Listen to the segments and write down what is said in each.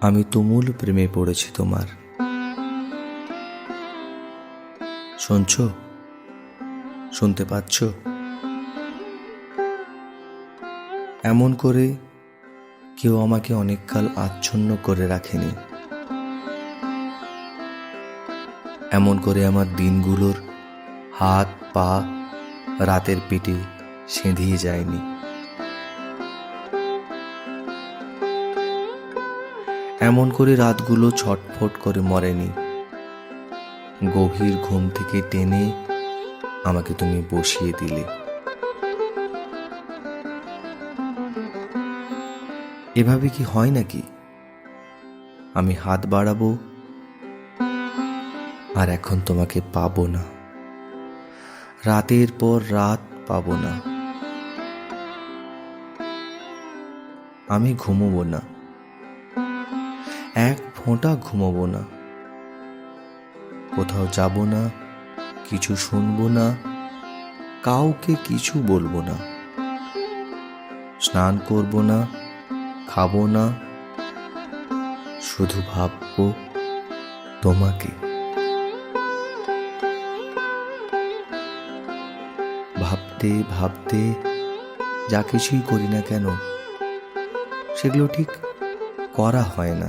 আমি তুমুল প্রেমে পড়েছি তোমার। শুনছ? শুনতে পাচ্ছ? এমন করে কেউ আমাকে অনেককাল আচ্ছন্ন করে রাখেনি। এমন করে আমার দিনগুলোর হাত, পা রাতের পেটে সেঁধিয়ে যায়নি। এমন করে রাতগুলো ছটফট করে মরেনি। গভীর ঘুম থেকে টেনে আমাকে তুমি বসিয়ে দিলে। এভাবে কি হয় নাকি? আমি হাত বাড়াবো আর এখন তোমাকে পাবো না। রাতের পর রাত পাবো না। আমি ঘুমোবো না। এক ফোঁটা ঘুমোবো না। কোথাও যাব না, কিছু শুনব না, কাউকে কিছু বলব না। স্নান করব না, খাব না, শুধু ভাববো তোমাকে। ভাবতে ভাবতে যা কিছুই করি না কেন, সেগুলো ঠিক করা হয় না।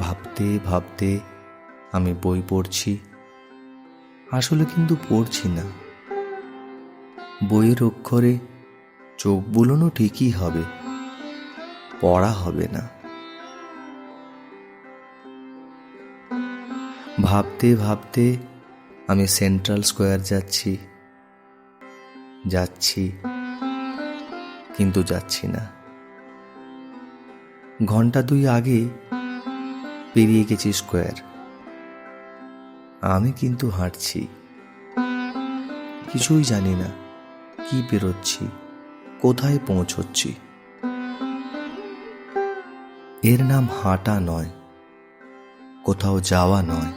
ভাবতে ভাবতে আমি বই পড়ছি। আসলে কিন্তু পড়ছি না। বইয়ের অক্ষরে চোখ বুলোনো ঠিকই হবে, পড়া হবে না। ভাবতে ভাবতে আমি সেন্ট্রাল স্কোয়ার যাচ্ছি। যাচ্ছি। কিন্তু যাচ্ছি না। ঘণ্টা দুই আগে পেরিয়ে গেছি স্কোয়ার। আমি কিন্তু হাঁটছি। কিছুই জানি না, কি পেরোচ্ছি কোথায় পৌঁছচ্ছি। এর নাম হাঁটা নয়, কোথাও যাওয়া নয়,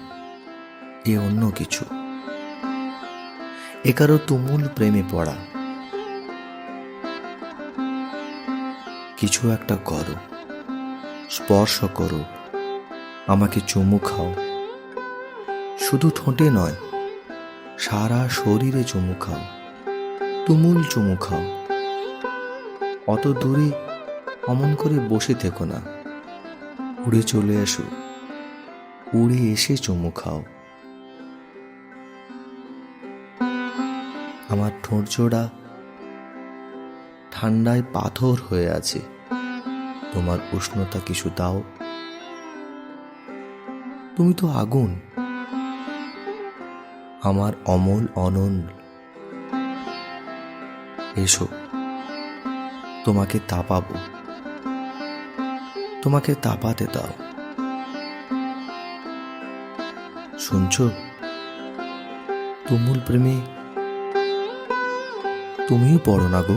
এ অন্য কিছু। এ কারও তুমুল প্রেমে পড়া। কিছু একটা করো, স্পর্শ করো, আমাকে চুমু খাও। শুধু ঠোঁটে নয়, সারা শরীরে চুমু খাও, তুমুল চুমু খাও। অত দূরে অমন করে বসে থেকো না। উড়ে চলে এসো উড়ে এসে চুমু খাও। আমার ঠোঁট জোড়া ঠান্ডায় পাথর হয়ে আছে। তোমার উষ্ণতা কিছু দাও। তুমি তো আগুন। আমার অমল অনল। এসো, তোমাকে তাপাবো। তোমাকে তাপাতে দাও। শুনছো? তুমুল প্রেমে তুমিও পড়ো না গো।